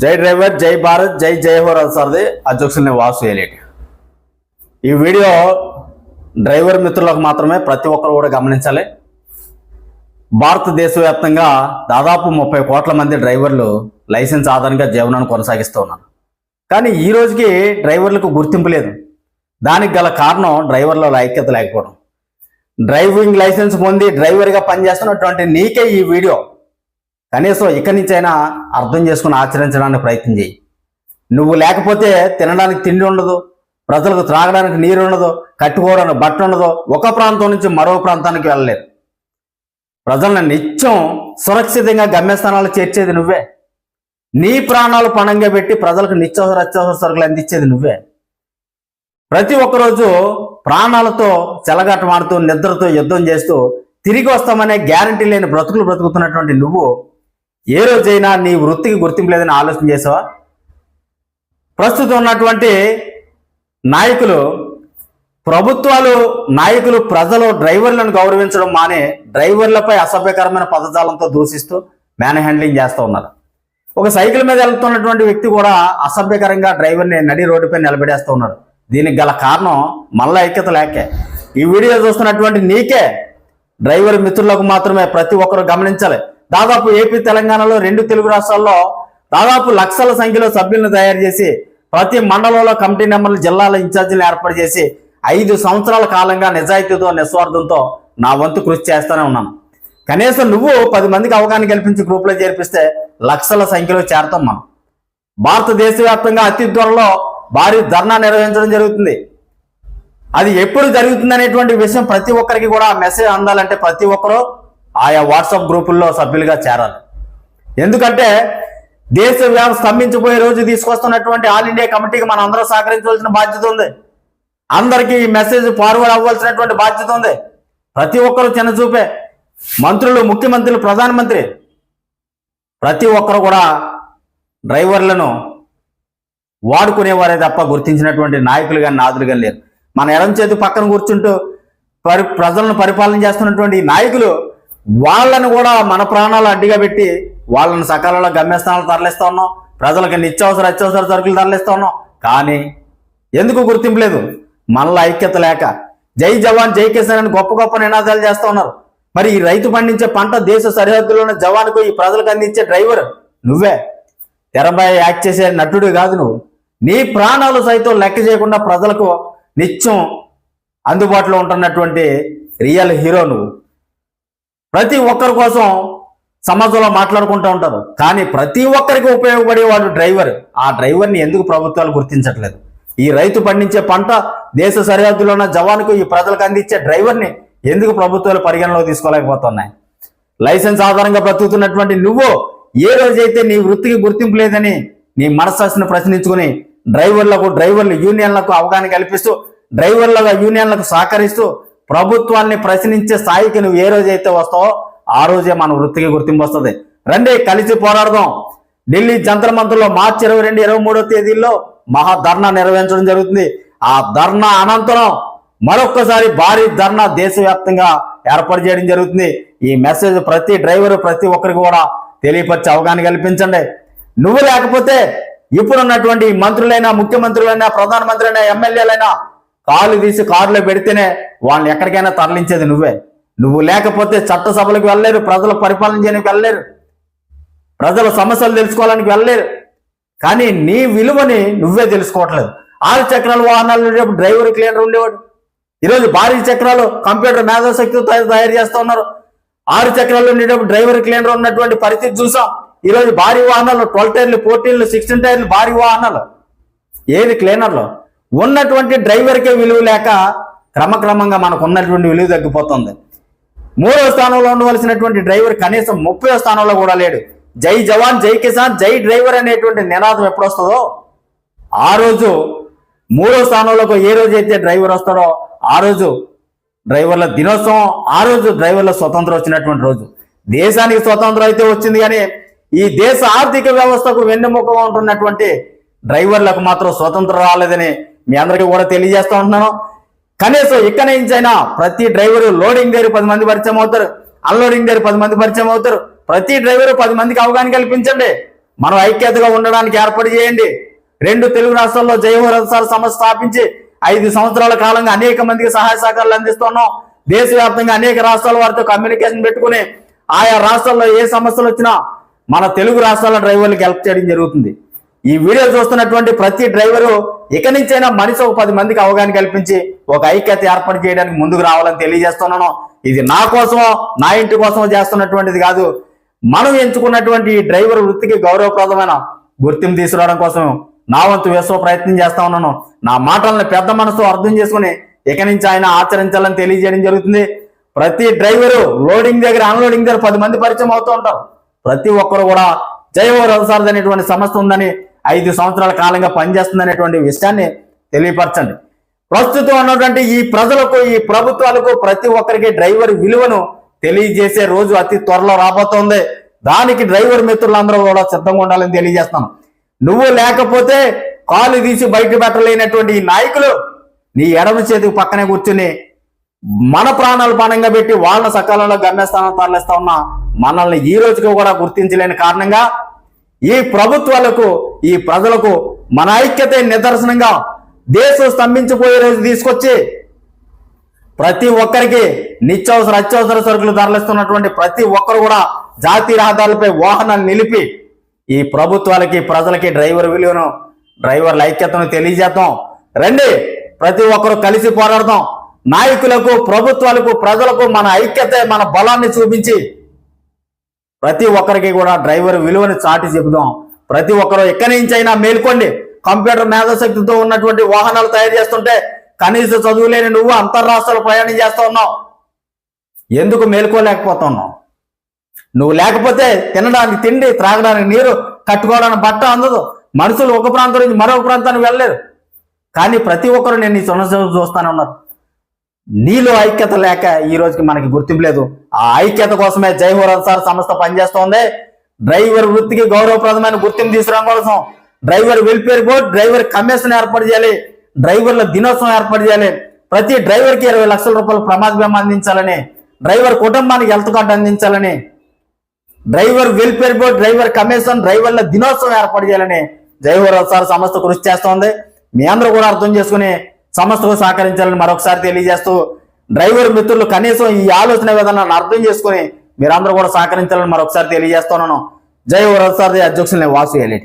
జై డ్రైవర్ జై భారత్ జై జై హోరాల్ సార్ది అధ్యక్షుల్ని వాసు ఏలేటి ఈ వీడియో డ్రైవర్ మిత్రులకు మాత్రమే ప్రతి ఒక్కరు కూడా గమనించాలి. భారతదేశ వ్యాప్తంగా దాదాపు ముప్పై కోట్ల మంది డ్రైవర్లు లైసెన్స్ ఆధారంగా జీవనాన్ని కొనసాగిస్తూ ఉన్నారు. కానీ ఈ రోజుకి డ్రైవర్లకు గుర్తింపు లేదు. దానికి గల కారణం డ్రైవర్ల ఐక్యత లేకపోవడం. డ్రైవింగ్ లైసెన్స్ పొంది డ్రైవర్గా పనిచేస్తున్నటువంటి నీకే ఈ వీడియో. కనీసం ఇక్కడి నుంచైనా అర్థం చేసుకుని ఆచరించడానికి ప్రయత్నం చేయి. నువ్వు లేకపోతే తినడానికి తిండి ఉండదు ప్రజలకు త్రాగడానికి నీరు ఉండదు కట్టుకోవడానికి బట్ట ఉండదు ఒక ప్రాంతం నుంచి మరో ప్రాంతానికి వెళ్ళలేదు ప్రజలను నిత్యం సురక్షితంగా గమ్యస్థానాలు చేర్చేది నువ్వే. నీ ప్రాణాలు పణంగా పెట్టి ప్రజలకు నిత్యవసర అత్యవసర సరుకులు అందించేది నువ్వే. ప్రతి ఒక్కరోజు ప్రాణాలతో చెలగాటమాడుతూ నిద్రతో యుద్ధం చేస్తూ తిరిగి వస్తామనే గ్యారంటీ లేని బ్రతుకులు బ్రతుకుతున్నటువంటి నువ్వు ఏ రోజైనా నీ వృత్తికి గుర్తింపు లేదని ఆలోచన చేసావా? ప్రస్తుతం ఉన్నటువంటి నాయకులు ప్రభుత్వాలు నాయకులు ప్రజలు డ్రైవర్లను గౌరవించడం మానే డ్రైవర్లపై అసభ్యకరమైన పదజాలంతో దూషిస్తూ మ్యాన్ హ్యాండ్లింగ్ చేస్తూ ఉన్నారు. ఒక సైకిల్ మీద వెళ్తున్నటువంటి వ్యక్తి కూడా అసభ్యకరంగా డ్రైవర్ని నడి రోడ్డుపై నిలబడేస్తూ ఉన్నాడు. దీనికి గల కారణం మళ్ళా ఐక్యత లేకే. ఈ వీడియో చూస్తున్నటువంటి నీకే డ్రైవర్ మిత్రులకు మాత్రమే ప్రతి ఒక్కరు గమనించాలి. దాదాపు ఏపీ తెలంగాణలో రెండు తెలుగు రాష్ట్రాల్లో దాదాపు లక్షల సంఖ్యలో సభ్యులను తయారు చేసి ప్రతి మండలంలో కమిటీ నెంబర్లు జిల్లాల ఇన్ఛార్జీలు ఏర్పాటు చేసి ఐదు సంవత్సరాల కాలంగా నిజాయితీతో నిస్వార్థంతో నా వంతు కృషి చేస్తూనే ఉన్నాను. కనీసం నువ్వు పది మందికి అవగాహన కల్పించి గ్రూప్లో చేర్పిస్తే లక్షల సంఖ్యలో చేరతాం మనం. భారతదేశ వ్యాప్తంగా అతి త్వరలో భారీ ధర్నా నిర్వహించడం జరుగుతుంది. అది ఎప్పుడు జరుగుతుంది అనేటువంటి విషయం ప్రతి ఒక్కరికి కూడా మెసేజ్ అందాలంటే ప్రతి ఒక్కరూ ఆయా వాట్సాప్ గ్రూపుల్లో సభ్యులుగా చేరాలి. ఎందుకంటే దేశ స్తంభించిపోయే రోజు తీసుకొస్తున్నటువంటి ఆల్ ఇండియా కమిటీకి మనం అందరూ సహకరించవలసిన బాధ్యత ఉంది. అందరికీ ఈ మెసేజ్ ఫార్వర్డ్ అవ్వాల్సినటువంటి బాధ్యత ఉంది. ప్రతి ఒక్కరు చిన్న చూపే మంత్రులు ముఖ్యమంత్రులు ప్రధానమంత్రి. ప్రతి ఒక్కరు కూడా డ్రైవర్లను వాడుకునేవారే తప్ప గుర్తించినటువంటి నాయకులు కానీ నాదులు కానీ లేరు. మన ఎడం చేతి పక్కన కూర్చుంటూ పరి ప్రజలను పరిపాలన చేస్తున్నటువంటి ఈ నాయకులు వాళ్ళను కూడా మన ప్రాణాలు అడ్డిగా పెట్టి వాళ్ళని సకాలంలో గమ్యస్థానాలు తరలిస్తూ ఉన్నాం. ప్రజలకు నిత్యావసర అత్యవసర సరుకులు తరలిస్తా ఉన్నాం. కానీ ఎందుకు గుర్తింపు లేదు? మనలో ఐక్యత లేక. జై జవాన్ జై కిసాన్ అని గొప్ప గొప్ప నినాదాలు చేస్తూ ఉన్నారు. మరి ఈ రైతు పండించే పంట దేశ సరిహద్దులో ఉన్న జవాన్కు ఈ ప్రజలకు అందించే డ్రైవర్ నువ్వే. తెరపై యాక్ట్ చేసే నటుడు కాదు నువ్వు. నీ ప్రాణాలు సైతం లెక్క చేయకుండా ప్రజలకు నిత్యం అందుబాటులో ఉంటున్నటువంటి రియల్ హీరో నువ్వు. ప్రతి ఒక్కరి కోసం సమాజంలో మాట్లాడుకుంటూ ఉంటారు. కానీ ప్రతి ఒక్కరికి ఉపయోగపడేవాడు డ్రైవర్. ఆ డ్రైవర్ని ఎందుకు ప్రభుత్వాలు గుర్తించట్లేదు? ఈ రైతు పండించే పంట దేశ సరిహద్దులో ఉన్న జవాన్కు ఈ ప్రజలకు అందించే డ్రైవర్ని ఎందుకు ప్రభుత్వాలు పరిగణలో తీసుకోలేకపోతున్నాయి? లైసెన్స్ ఆధారంగా బ్రతుకుతున్నటువంటి నువ్వు ఏ రోజైతే నీ వృత్తికి గుర్తింపు లేదని నీ మనస్సాక్షిని ప్రశ్నించుకుని డ్రైవర్లకు డ్రైవర్లు యూనియన్లకు అవగాహన కల్పిస్తూ డ్రైవర్లగా యూనియన్లకు సహకరిస్తూ ప్రభుత్వాన్ని ప్రశ్నించే స్థాయికి నువ్వు ఏ రోజైతే వస్తావో ఆ రోజే మన వృత్తికి గుర్తింపు వస్తుంది రండి కలిసి పోరాడదాం. ఢిల్లీ జంతర్ మంత్రుల్లో మార్చి ఇరవై రెండు ఇరవై మూడో తేదీల్లో మహా ధర్నా నిర్వహించడం జరుగుతుంది. ఆ ధర్నా అనంతరం మరొక్కసారి భారీ ధర్నా దేశవ్యాప్తంగా ఏర్పాటు చేయడం జరుగుతుంది. ఈ మెసేజ్ ప్రతి డ్రైవర్ ప్రతి ఒక్కరికి కూడా తెలియపరిచే అవగాహన కల్పించండి. నువ్వు లేకపోతే ఇప్పుడున్నటువంటి మంత్రులైనా ముఖ్యమంత్రులైనా ప్రధానమంత్రులైనా ఎమ్మెల్యేలైనా కాలు తీసి కారులో పెడితేనే వాళ్ళని ఎక్కడికైనా తరలించేది నువ్వే. నువ్వు లేకపోతే చట్టసభలకు వెళ్ళలేరు ప్రజల పరిపాలన చేయడానికి వెళ్ళలేరు ప్రజల సమస్యలు తెలుసుకోవడానికి వెళ్ళలేరు. కానీ నీ విలువని నువ్వే తెలుసుకోవట్లేదు. ఆరు చక్రాల వాహనాలు ఉండేటప్పుడు డ్రైవర్ క్లీనర్ ఉండేవాడు. ఈరోజు భారీ చక్రాలు కంప్యూటర్ మేధాశక్తితో తయారు తయారు చేస్తూ ఉన్నారు. ఆరు చక్రాలు ఉండేటప్పుడు డ్రైవర్ క్లీనర్ ఉన్నటువంటి పరిస్థితి చూసాం. ఈరోజు భారీ వాహనాలు ట్వెల్వ్ టైర్లు ఫోర్టీన్లు సిక్స్టీన్ టైర్లు భారీ వాహనాలు. ఏది క్లీనర్లో? ఉన్నటువంటి డ్రైవర్కే విలువ లేక క్రమక్రమంగా మనకు ఉన్నటువంటి విలువ తగ్గిపోతుంది. మూడో స్థానంలో ఉండవలసినటువంటి డ్రైవర్ కనీసం ముప్పై స్థానంలో కూడా లేడు. జై జవాన్ జై కిసాన్ జై డ్రైవర్ అనేటువంటి నినాదం ఎప్పుడు వస్తుందో ఆ రోజు మూడో స్థానంలోకి ఏ రోజు అయితే డ్రైవర్ వస్తాడో ఆ రోజు డ్రైవర్ల దినోత్సవం ఆ రోజు డ్రైవర్ల స్వతంత్రం వచ్చినటువంటి రోజు. దేశానికి స్వతంత్రం అయితే వచ్చింది కానీ ఈ దేశ ఆర్థిక వ్యవస్థకు వెన్నెముకగా ఉంటున్నటువంటి డ్రైవర్లకు మాత్రం స్వతంత్రం రాలేదని మీ అందరికీ కూడా తెలియజేస్తూ ఉంటున్నాను. కనీసం ఇక్కడ నుంచైనా ప్రతి డ్రైవరు లోడింగ్ దగ్గర పది మంది పరిచయం అవుతారు అన్లోడింగ్ దగ్గర పది మంది పరిచయం అవుతారు. ప్రతి డ్రైవరు పది మందికి అవగాహన కల్పించండి. మనం ఐక్యతగా ఉండడానికి ఏర్పాటు చేయండి. రెండు తెలుగు రాష్ట్రాల్లో జయహో రథసాల సంస్థ స్థాపించి ఐదు సంవత్సరాల కాలంగా అనేక మందికి సహాయ సహకారాలు అందిస్తున్నాం. దేశవ్యాప్తంగా అనేక రాష్ట్రాల వారితో కమ్యూనికేషన్ పెట్టుకుని ఆయా రాష్ట్రాల్లో ఏ సమస్యలు వచ్చినా మన తెలుగు రాష్ట్రాల డ్రైవర్లకు హెల్ప్ చేయడం జరుగుతుంది. ఈ వీడియో చూస్తున్నటువంటి ప్రతి డ్రైవరు ఇక నుంచైనా మనిషి ఒక పది మందికి అవగాహన కల్పించి ఒక ఐక్యత ఏర్పాటు చేయడానికి ముందుకు రావాలని తెలియజేస్తున్నాను. ఇది నా కోసమో నా ఇంటి కోసమో చేస్తున్నటువంటిది కాదు. మనం ఎంచుకున్నటువంటి ఈ డ్రైవర్ వృత్తికి గౌరవప్రదమైన గుర్తింపు తీసుకురావడం కోసం నా వంతు వేసో ప్రయత్నం చేస్తా ఉన్నాను. నా మాటలను పెద్ద మనసు అర్థం చేసుకుని ఇక నుంచి ఆయన ఆచరించాలని తెలియజేయడం జరుగుతుంది. ప్రతి డ్రైవరు లోడింగ్ దగ్గర అన్లోడింగ్ దగ్గర పది మంది పరిచయం అవుతూ ఉంటారు. ప్రతి ఒక్కరు కూడా జైవ రథసారథి అనేటువంటి సంస్థ ఉందని ఐదు సంవత్సరాల కాలంగా పనిచేస్తుంది అనేటువంటి విషయాన్ని తెలియపరచండి. ప్రస్తుతం ఉన్నటువంటి ఈ ప్రజలకు ఈ ప్రభుత్వాలకు ప్రతి ఒక్కరికి డ్రైవర్ విలువను తెలియజేసే రోజు అతి త్వరలో రాబోతోంది. దానికి డ్రైవర్ మిత్రులందరూ కూడా సిద్ధంగా ఉండాలని తెలియజేస్తాను నువ్వు లేకపోతే కాలు తీసి బయట పెట్టలేనటువంటి ఈ నాయకులు నీ ఎడమ చేతికి పక్కనే కూర్చుని మన ప్రాణాలు పణంగా పెట్టి వాళ్ళ సకాలంలో గమ్యస్థానం తరలిస్తా ఉన్న మనల్ని ఈ రోజుకి కూడా గుర్తించలేని కారణంగా ఈ ప్రభుత్వాలకు ఈ ప్రజలకు మన ఐక్యత నిదర్శనంగా దేశం స్తంభించిపోయే రోజు తీసుకొచ్చి ప్రతి ఒక్కరికి నిత్యావసర అత్యవసర సరుకులు ధరలిస్తున్నటువంటి ప్రతి ఒక్కరు కూడా జాతీయ రహదారులపై వాహనాలు నిలిపి ఈ ప్రభుత్వాలకి ప్రజలకి డ్రైవర్ విలువను డ్రైవర్ల ఐక్యతను తెలియజేద్దాం. రండి ప్రతి ఒక్కరు కలిసి పోరాడదాం. నాయకులకు ప్రభుత్వాలకు ప్రజలకు మన ఐక్యత మన బలాన్ని చూపించి ప్రతి ఒక్కరికి కూడా డ్రైవర్ విలువని చాటి చెబుదాం. ప్రతి ఒక్కరు ఎక్కడి నుంచి అయినా మేల్కోండి. కంప్యూటర్ మేధాశక్తితో ఉన్నటువంటి వాహనాలు తయారు చేస్తుంటే కనీస చదువు లేని నువ్వు అంతర్రాష్ట్రాలు ప్రయాణం చేస్తా ఉన్నావు. ఎందుకు మేల్కోలేకపోతున్నావు? నువ్వు లేకపోతే తినడానికి తిండి త్రాగడానికి నీరు కట్టుకోవడానికి బట్ట అందదు. మనుషులు ఒక ప్రాంతం నుంచి మరొక ప్రాంతానికి వెళ్ళలేరు కానీ ప్రతి ఒక్కరు నేను నీ సొనసేవ చూస్తానే ఉన్నారు. నీలో ఐక్యత లేక ఈ రోజుకి మనకి గుర్తింపు లేదు. ఆ ఐక్యత కోసమే జైహోర్ సార్ సంస్థ పనిచేస్తోంది. డ్రైవర్ వృత్తికి గౌరవప్రదమైన గుర్తింపు తీసుకురావడం కోసం driver welfare board driver commission ఏర్పాటు చేయాలి. డ్రైవర్ల దినోత్సవం ఏర్పాటు చేయాలి. ప్రతి డ్రైవర్కి ఇరవై లక్షల రూపాయలు ప్రమాద బీమా అందించాలని డ్రైవర్ కుటుంబానికి హెల్త్ కార్డు అందించాలని driver welfare board driver commission డ్రైవర్ల దినోత్సవం ఏర్పాటు చేయాలని జైవర్ అన్సార్ సంస్థ కృషి చేస్తోంది. మీ అందరూ కూడా అర్థం చేసుకుని సంస్థకు సహకరించాలని మరొకసారి తెలియజేస్తూ డ్రైవర్ మిత్రులు కనీసం ఈ ఆలోచన విధానాన్ని అర్థం చేసుకుని మీరందరూ కూడా సహకరించాలని మరొకసారి తెలియజేస్తున్నాను. జై వరసారి అధ్యక్షుల్ని వాసు ఎలిటి